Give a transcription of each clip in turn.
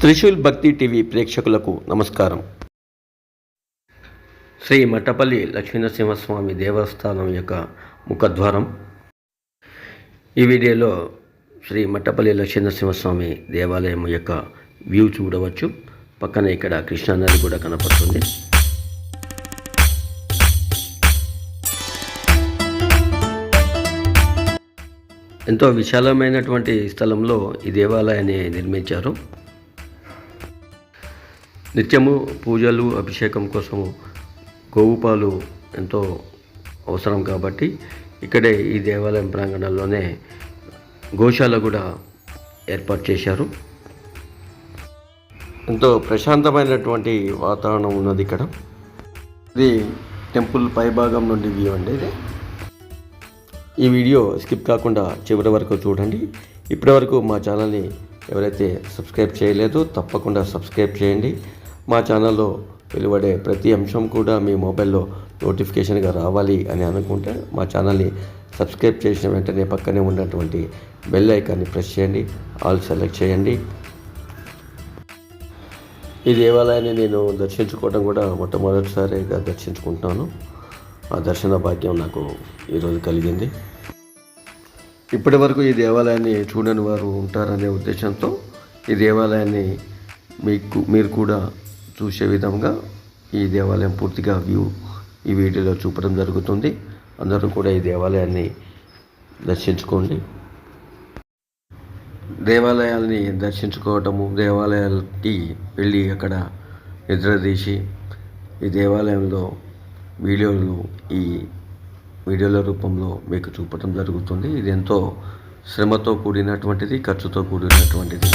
త్రిశూల్ భక్తి టీవీ ప్రేక్షకులకు నమస్కారం. శ్రీ మట్టపల్లి లక్ష్మీనరసింహస్వామి దేవస్థానం యొక్క ముఖద్వారం. ఈ వీడియోలో శ్రీ మట్టపల్లి లక్ష్మీనరసింహస్వామి దేవాలయం యొక్క వ్యూ చూడవచ్చు. పక్కన ఇక్కడ కృష్ణానది కూడా కనపడుతుంది. ఎంతో విశాలమైనటువంటి స్థలంలో ఈ దేవాలయాన్ని నిర్మించారు. నిత్యము పూజలు అభిషేకం కోసము గోవు పాలు ఎంతో అవసరం కాబట్టి ఇక్కడే ఈ దేవాలయం ప్రాంగణంలోనే గోశాల కూడా ఏర్పాటు చేశారు. ఎంతో ప్రశాంతమైనటువంటి వాతావరణం ఉన్నది ఇక్కడ. ఇది టెంపుల్ పైభాగం నుండి వ్యూ అండి ఇది. ఈ వీడియో స్కిప్ కాకుండా చివరి వరకు చూడండి. ఇప్పటి వరకు మా ఛానల్ని ఎవరైతే సబ్స్క్రైబ్ చేయలేదో తప్పకుండా సబ్స్క్రైబ్ చేయండి. మా ఛానల్లో వెలువడే ప్రతి అంశం కూడా మీ మొబైల్లో నోటిఫికేషన్గా రావాలి అని అనుకుంటే మా ఛానల్ని సబ్స్క్రైబ్ చేసిన వెంటనే పక్కనే ఉన్నటువంటి బెల్ ఐకాన్ని ప్రెస్ చేయండి. ఆల్ సెలెక్ట్ చేయండి. ఈ దేవాలయాన్ని నేను దర్శించుకోవడం కూడా మొట్టమొదటిసారిగా దర్శించుకుంటున్నాను. ఆ దర్శన భాగ్యం నాకు ఈరోజు కలిగింది. ఇప్పటి వరకు ఈ దేవాలయాన్ని చూడని వారు ఉంటారనే ఉద్దేశంతో ఈ దేవాలయాన్ని మీకు మీరు కూడా చూసే విధంగా ఈ దేవాలయం పూర్తిగా వ్యూ ఈ వీడియోలో చూపడం జరుగుతుంది. అందరూ కూడా ఈ దేవాలయాన్ని దర్శించుకోండి. దేవాలయాల్ని దర్శించుకోవటము దేవాలయాలకి వెళ్ళి అక్కడ నిద్రదీసి ఈ దేవాలయంలో వీడియోలు ఈ వీడియోల రూపంలో మీకు చూపటం జరుగుతుంది. ఇది ఎంతో శ్రమతో కూడినటువంటిది ఖర్చుతో కూడినటువంటిది.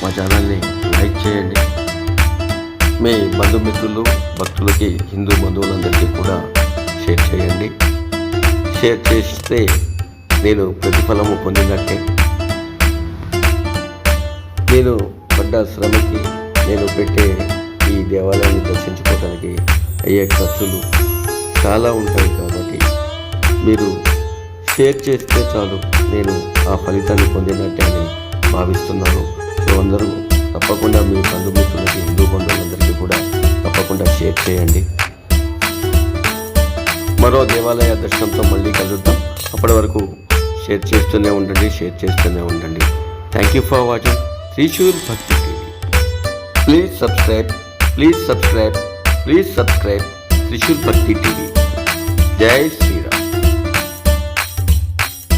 మా ఛానల్ని లైక్ చేయండి. మీ బంధుమిత్రులు భక్తులకి హిందూ బంధువులందరికీ కూడా షేర్ చేయండి. షేర్ చేస్తే నేను ప్రతిఫలము పొందినట్టే. నేను పడ్డ శ్రమకి నేను పెట్టే ఈ దేవాలయాన్ని దర్శించుకోవడానికి అయ్యే ఖర్చులు చాలా ఉంటాయి కాబట్టి మీరు షేర్ చేస్తే చాలు నేను ఆ ఫలితాన్ని పొందినట్టే అని భావిస్తున్నాను. అందరూ తప్పకుండా మీ బంధుమిత్రులకి హిందూ బంధువులందరికీ కూడా తప్పకుండా షేర్ చేయండి. మరో దేవాలయ దర్శనంతో మళ్ళీ కలుద్దాం. అప్పటి వరకు షేర్ చేస్తూనే ఉండండి షేర్ చేస్తూనే ఉండండి. Thank you for watching Thrissur Bhakti TV please subscribe please subscribe please subscribe Thrissur Bhakti TV జై శ్రీ